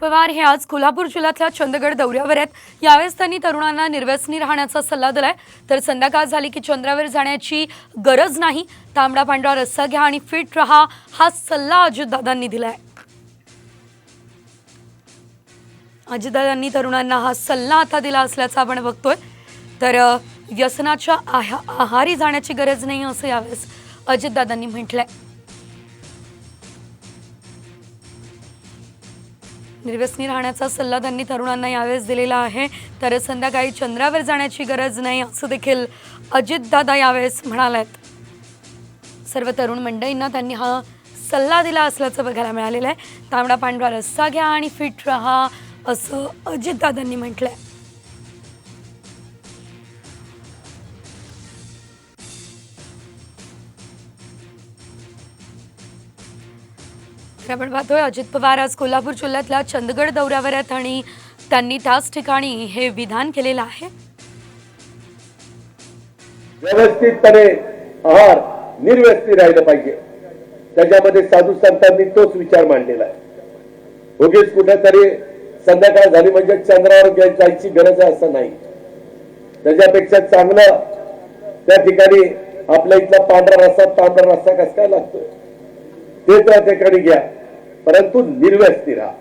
पवार हे आज कोल्हापूर जिल्ह्यातल्या चंदगड दौऱ्यावर आहेत. यावेळेस त्यांनी तरुणांना निर्व्यसनी राहण्याचा सल्ला दिलाय. तर संध्याकाळ झाली की चंद्रावर जाण्याची गरज नाही. तांबडा पांढरा रस्सा घ्या आणि फिट रहा हा सल्ला अजितदादांनी दिलाय. अजितदादांनी तरुणांना हा सल्ला आता दिला असल्याचा आपण बघतोय. तर व्यसनाच्या आहा आहारी जाण्याची गरज नाही असं यावेळेस अजितदादांनी म्हटलंय. निर्व्यसनी राहण्याचा सल्ला त्यांनी तरुणांना यावेळेस दिलेला आहे. तर संध्याकाळी चंद्रावर जाण्याची गरज नाही असं देखील अजितदादा यावेळेस म्हणालेत. सर्व तरुण मंडळींना त्यांनी हा सल्ला दिला असल्याचं बघायला मिळालेलं आहे. तांबडा पांढरा रस्सा घ्या आणि फिट रहा असं अजितदादांनी म्हटलं आहे आपण पाहतोय अजित पवार आज कोल्हापूर जिल्ह्यातल्या चंदगड दौऱ्यावर आहेत आणि त्यांनी त्याच ठिकाणी हे विधान केलेलं आहे. व्यवस्थितपणे आहार निर्व्यस्ती राहिलं पाहिजे. त्याच्यामध्ये साधू संतांनी तोच विचार मांडलेला आहे. उगीच कुठेतरी संध्याकाळ झाली म्हणजे चंद्रावर जायची गरज आहे असं नाही. त्याच्यापेक्षा चांगलं त्या ठिकाणी आपल्या इथला पांढरा रस्ता पांढरा रस्ता कस काय लागतोय? ते त्या ठिकाणी घ्या. परंतु निर्व्यस्ती राहा.